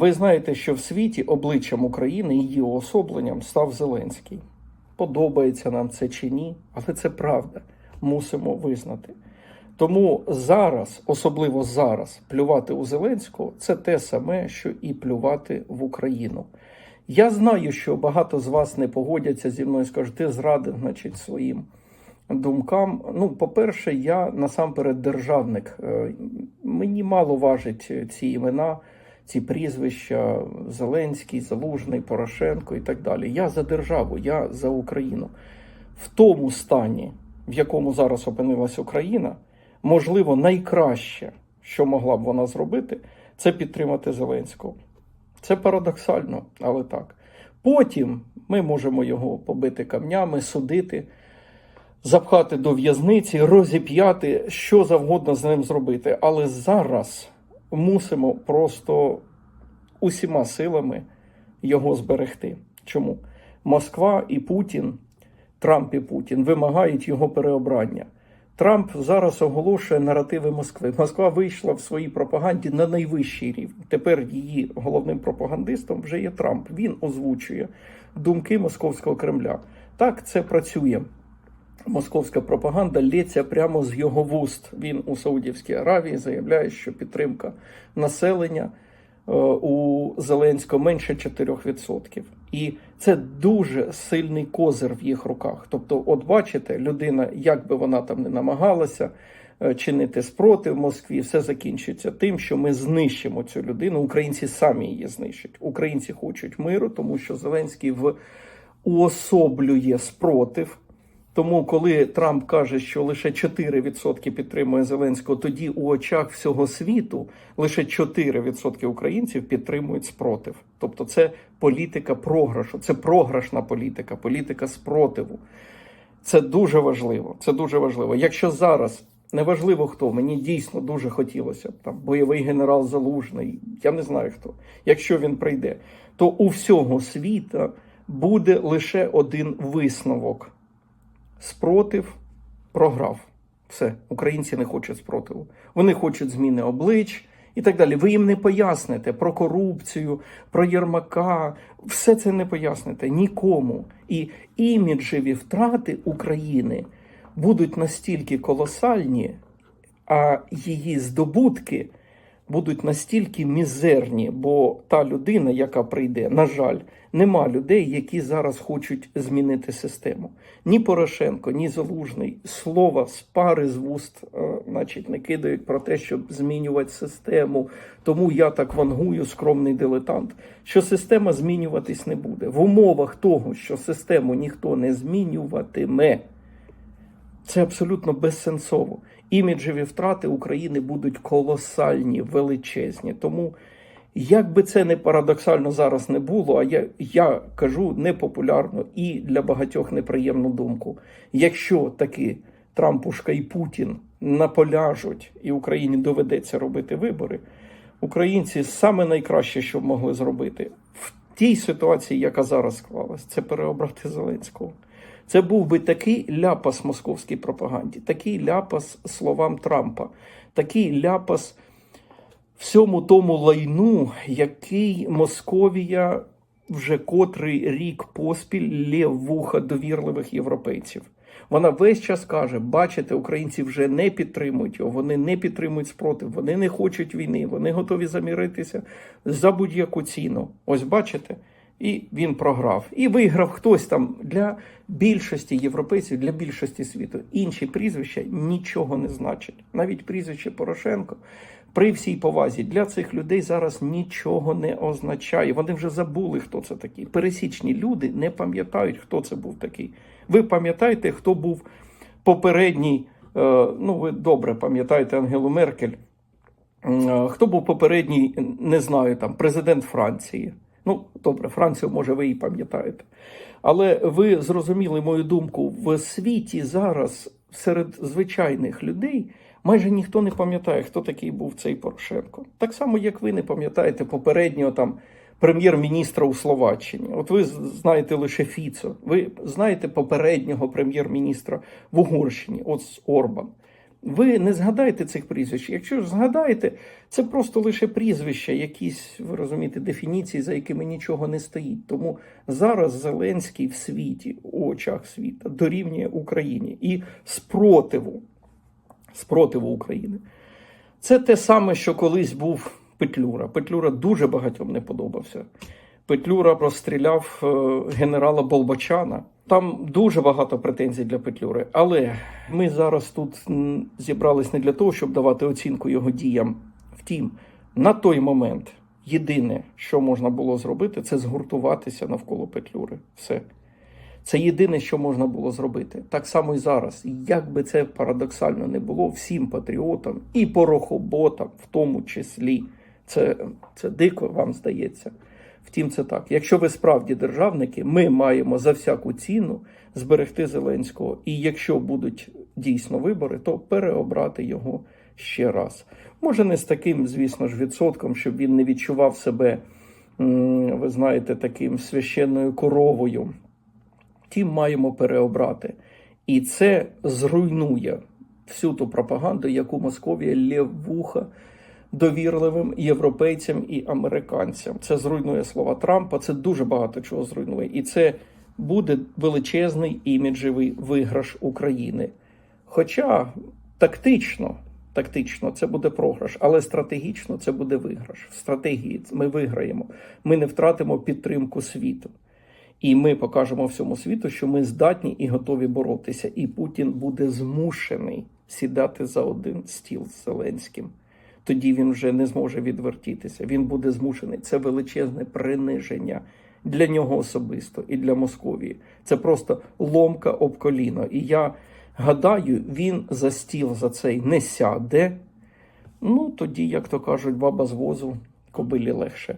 Ви знаєте, що в світі обличчям України і її уособленням став Зеленський. Подобається нам це чи ні, але це правда. Мусимо визнати. Тому зараз, особливо зараз, плювати у Зеленського це те саме, що і плювати в Україну. Я знаю, що багато з вас не погодяться зі мною, скажуть, ти зрадив, значить, своїм думкам. Ну, по-перше, я насамперед державник. Е, Мені мало важить ці імена, ці прізвища Зеленський, Залужний, Порошенко і так далі. Я за державу, я за Україну. В тому стані, в якому зараз опинилась Україна, можливо, найкраще, що могла б вона зробити, це підтримати Зеленського. Це парадоксально, але так. Потім ми можемо його побити камнями, судити, запхати до в'язниці, розіп'яти, що завгодно з ним зробити. Але зараз мусимо просто усіма силами його зберегти. Чому? Москва і Путін, Трамп і Путін вимагають його переобрання. Трамп зараз оголошує наративи Москви. Москва вийшла в своїй пропаганді на найвищий рівень. Тепер її головним пропагандистом вже є Трамп. Він озвучує думки московського Кремля. Так це працює. Московська пропаганда лється прямо з його вуст. Він у Саудівській Аравії заявляє, що підтримка населення е, у Зеленського менше 4%. І це дуже сильний козир в їх руках. Тобто, от бачите, людина, як би вона там не намагалася е, чинити спротив Москві, все закінчиться тим, що ми знищимо цю людину. Українці самі її знищать. Українці хочуть миру, тому що Зеленський в уособлює спротив. Тому, коли Трамп каже, що лише 4% підтримує Зеленського, тоді у очах всього світу лише 4% українців підтримують спротив. Тобто, це політика програшу, це програшна політика, політика спротиву. Це дуже важливо. Це дуже важливо. Якщо зараз неважливо хто, мені дійсно дуже хотілося там бойовий генерал Залужний, я не знаю хто. Якщо він прийде, то у всього світа буде лише один висновок спротив програв. Все, українці не хочуть спротиву. Вони хочуть зміни облич і так далі. Ви їм не поясните про корупцію, про Єрмака. Все це не поясните нікому. І іміджеві втрати України будуть настільки колосальні, а її здобутки будуть настільки мізерні, бо та людина, яка прийде, на жаль, нема людей, які зараз хочуть змінити систему. Ні Порошенко, ні Залужний слова з пари з вуст, е, значить, не кидають про те, щоб змінювати систему. Тому я так вангую, скромний дилетант, що система змінюватись не буде. В умовах того, що систему ніхто не змінюватиме. Це абсолютно безсенсово. Іміджеві втрати України будуть колосальні, величезні. Тому, як би це не парадоксально зараз не було, а я, я кажу непопулярно і для багатьох неприємну думку. Якщо таки Трампушка і Путін наполяжуть, і Україні доведеться робити вибори, українці саме найкраще, що могли зробити в тій ситуації, яка зараз склалась, це переобрати Зеленського. Це був би такий ляпас московській пропаганді, такий ляпас словам Трампа, такий ляпас всьому тому лайну, який Московія вже котрий рік поспіль лє в вуха довірливих європейців. Вона весь час каже: бачите, українці вже не підтримують його, вони не підтримують спротив, вони не хочуть війни, вони готові заміритися за будь-яку ціну. Ось бачите. І він програв. І виграв хтось там для більшості європейців, для більшості світу. Інші прізвища нічого не значать. Навіть прізвище Порошенко при всій повазі для цих людей зараз нічого не означає. Вони вже забули, хто це такий. Пересічні люди не пам'ятають, хто це був такий. Ви пам'ятаєте, хто був попередній? е, Ну, ви добре пам'ятаєте Ангелу Меркель. Е, Хто був попередній, не знаю, там президент Франції. Ну, добре, Францію, може, ви і пам'ятаєте. Але ви зрозуміли мою думку, в світі зараз серед звичайних людей майже ніхто не пам'ятає, хто такий був цей Порошенко. Так само, як ви не пам'ятаєте попереднього там прем'єр-міністра у Словаччині. От ви знаєте лише Фіцо, ви знаєте попереднього прем'єр-міністра в Угорщині, от Орбан. Ви не згадаєте цих прізвищ. Якщо ж згадаєте, це просто лише прізвища, якісь, ви розумієте, дефініції, за якими нічого не стоїть. Тому зараз Зеленський в світі, у очах світа, дорівнює Україні і спротиву, спротиву України. Це те саме, що колись був Петлюра. Петлюра дуже багатьом не подобався. Петлюра розстріляв е, генерала Болбочана. Там дуже багато претензій для Петлюри. Але ми зараз тут зібрались не для того, щоб давати оцінку його діям. Втім, на той момент єдине, що можна було зробити, це згуртуватися навколо Петлюри. Все. Це єдине, що можна було зробити. Так само і зараз. Як би це парадоксально не було, всім патріотам і порохоботам, в тому числі, це, це дико вам здається. Втім, це так. Якщо ви справді державники, ми маємо за всяку ціну зберегти Зеленського. І якщо будуть дійсно вибори, то переобрати його ще раз. Може, не з таким, звісно ж, відсотком, щоб він не відчував себе, ви знаєте, таким священною коровою. Втім, маємо переобрати. І це зруйнує всю ту пропаганду, яку Московія лє в вуха довірливим європейцям і американцям. Це зруйнує слова Трампа, це дуже багато чого зруйнує. І це буде величезний іміджевий виграш України. Хоча тактично, тактично це буде програш, але стратегічно це буде виграш. В стратегії ми виграємо. Ми не втратимо підтримку світу. І ми покажемо всьому світу, що ми здатні і готові боротися. І Путін буде змушений сідати за один стіл з Зеленським. Тоді він вже не зможе відвертітися. Він буде змушений. Це величезне приниження для нього особисто і для Московії. Це просто ломка об коліно. І я гадаю, він за стіл за цей не сяде. Ну тоді, як то кажуть, баба з возу кобилі легше.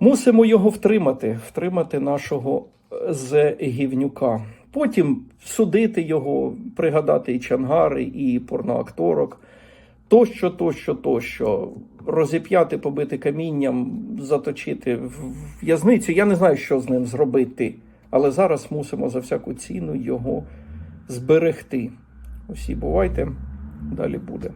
Мусимо його втримати, втримати нашого Зегівнюка. Потім судити його, пригадати і чангари, і порноакторок, тощо, тощо, тощо. Розіп'яти, побити камінням, заточити в в'язницю. Я не знаю, що з ним зробити. Але зараз мусимо за всяку ціну його зберегти. Усі бувайте, далі буде.